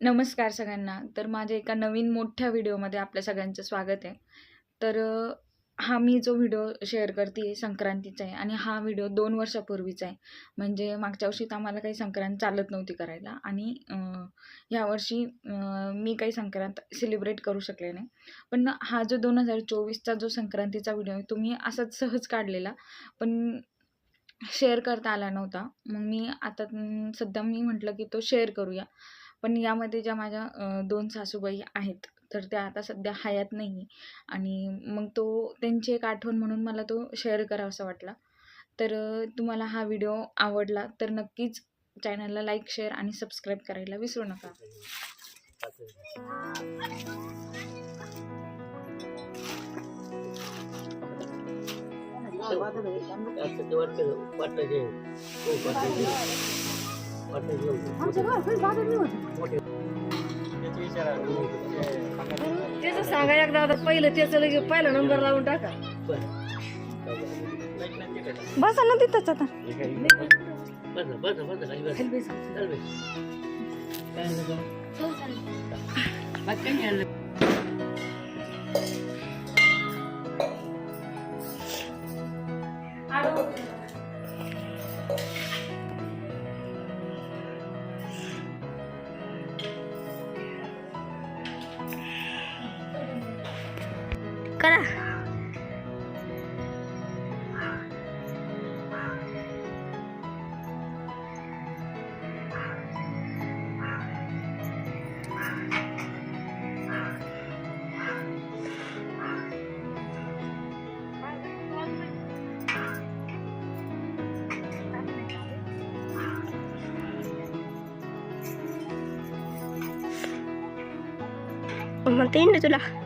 नमस्कार सगळ्यांना. तर माझ्या एका नवीन मोठ्या व्हिडिओमध्ये आपल्या सगळ्यांचं स्वागत आहे. तर हा मी जो व्हिडिओ शेअर करते आहे संक्रांतीचा आहे आणि हा व्हिडिओ दोन वर्षापूर्वीचा आहे. म्हणजे मागच्या वर्षी तर आम्हाला काही संक्रांत चालत नव्हती करायला आणि अ, यावर्षी मी काही संक्रांत सेलिब्रेट करू शकले नाही. पण हा जो दोन हजार चोवीसचा जो संक्रांतीचा व्हिडिओ आहे तो मी असाच सहज काढलेला. पण शेअर करता आला नव्हता. मग मी आता सध्या मी म्हटलं की तो शेअर करूया. पण यामध्ये ज्या माझ्या दोन सासूबाई आहेत तर त्या आता सध्या हयात नाही आणि मग तो त्यांची एक आठवण म्हणून मला तो शेअर करावासा वाटला. तर तुम्हाला हा व्हिडिओ आवडला तर नक्कीच चॅनलला लाईक शेअर आणि सबस्क्राईब करायला विसरू नका. त्याचं सांगा एकदा आता पहिलं त्याचं लगे पहिला नंबर लावून टाका. बसा ना तिथंच आता बस बस बस काही बस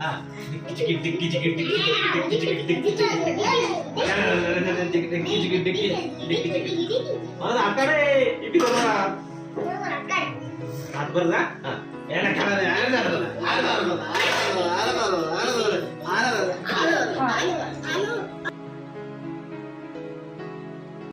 झाली अकराला हा। डिक्की